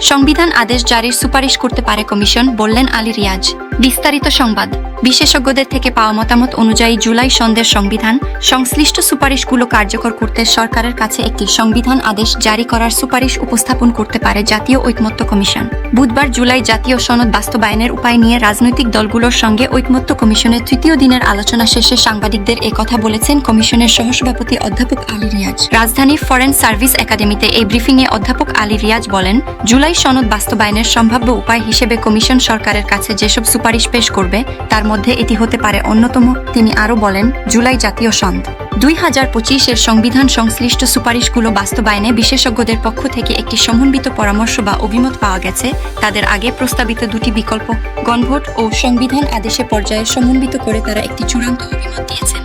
সংবিধান আদেশ জারির সুপারিশ করতে পারে কমিশন বললেন আলী রিয়াজ। বিস্তারিত সংবাদ। বিশেষজ্ঞদের থেকে পাওয়া মতামত অনুযায়ী জুলাই সন্ধ্যের সংবিধান সংশ্লিষ্ট সুপারিশগুলো কার্যকর করতে সরকারের কাছে একটি সংবিধান আদেশ জারি করার সুপারিশ উপস্থাপন করতে পারে জাতীয় ঐকমত্য কমিশন। বুধবার জুলাই জাতীয় সনদ বাস্তবায়নের উপায় নিয়ে রাজনৈতিক দলগুলোর সঙ্গে ঐকমত্য কমিশনের তৃতীয় দিনের আলোচনা শেষে সাংবাদিকদের একথা বলেছেন কমিশনের সহসভাপতি অধ্যাপক আলী রিয়াজ। রাজধানীর ফরেন সার্ভিস একাডেমিতে এই ব্রিফিংয়ে অধ্যাপক আলী রিয়াজ বলেন, জুলাই সনদ বাস্তবায়নের সম্ভাব্য উপায় হিসেবে কমিশন সরকারের কাছে যেসব সুপারিশ পেশ করবে, তার মধ্যে এটি হতে পারে অন্যতম। তিনি আরও বলেন, জুলাই জাতীয় সন্ধ দুই হাজার পঁচিশের সংবিধান সংশ্লিষ্ট সুপারিশগুলো বাস্তবায়নে বিশেষজ্ঞদের পক্ষ থেকে একটি সমন্বিত পরামর্শ বা অভিমত পাওয়া গেছে। তাদের আগে প্রস্তাবিত দুটি বিকল্প, গণভোট ও সংবিধান আদেশে পর্যায়ে সমন্বিত করে তারা একটি চূড়ান্ত অভিমত দিয়েছেন।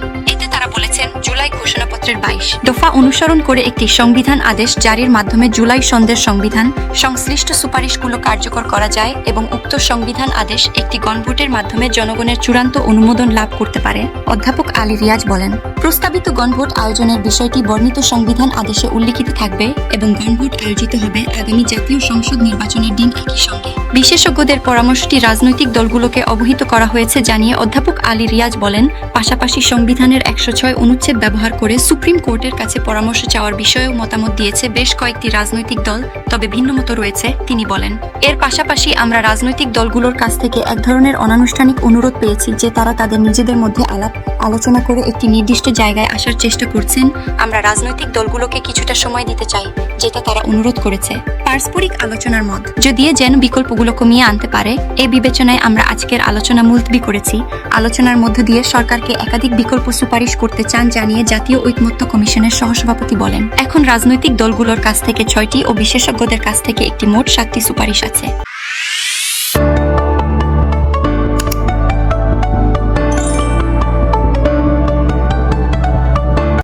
ঘোষণাপত্রের বাইশ। দফা অনুসরণ করে একটি সংবিধান আদেশ জারির মাধ্যমে জুলাই সন্ধ্যের সংবিধান সংশ্লিষ্ট সুপারিশগুলো কার্যকর করা যায় এবং উক্ত সংবিধান আদেশ একটি গণভোটের মাধ্যমে জনগণের চূড়ান্ত অনুমোদন লাভ করতে পারে, অধ্যাপক আলী রিয়াজ বলেন। প্রস্তাবিত গণভোট আয়োজনের বিষয়টি বর্ণিত সংবিধান আদেশে উল্লিখিত থাকবে এবং গণভোট আয়োজিত হবে আগামী জাতীয় সংসদ নির্বাচনের দিন একই সঙ্গে। বিশেষজ্ঞদের পরামর্শটি রাজনৈতিক দলগুলোকে অবহিত করা হয়েছে জানিয়ে অধ্যাপক আলী রিয়াজ বলেন, পাশাপাশি সংবিধানের একশো ছয় অনুচ্ছেদ ব্যবহার করে সুপ্রিম কোর্টের কাছে পরামর্শ চাওয়ার বিষয়েও মতামত দিয়েছে বেশ কয়েকটি রাজনৈতিক দল, তবে ভিন্ন মতো রয়েছে, তিনি বলেন। এর পাশাপাশি আমরা রাজনৈতিক দলগুলোর কাছ থেকে এক ধরনের অনানুষ্ঠানিক অনুরোধ পেয়েছি যে তারা তাদের নিজেদের মধ্যে আলাপ আলোচনা করে একটি নির্দিষ্ট জায়গায় আসার চেষ্টা করছেন, আমরা রাজনৈতিক দলগুলোকে কিছুটা সময় দিতে চাই, যেটা তারা অনুরোধ করেছে। পারস্পরিক আলোচনার মত, যদিও যেন বিকল্পগুলো কমিয়ে আনতে পারে এই বিবেচনায় আমরা আজকের আলোচনা মুলতবি করেছি। আলোচনার মধ্য দিয়ে সরকারকে একাধিক বিকল্প সুপারিশ করতে চান জানিয়ে জাতীয় ঐকমত্য কমিশনের সহসভাপতি বলেন। এখন রাজনৈতিক দলগুলোর কাছ থেকে ছয়টি ও বিশেষজ্ঞদের কাছ থেকে একটি মোট সাতটি সুপারিশ আছে।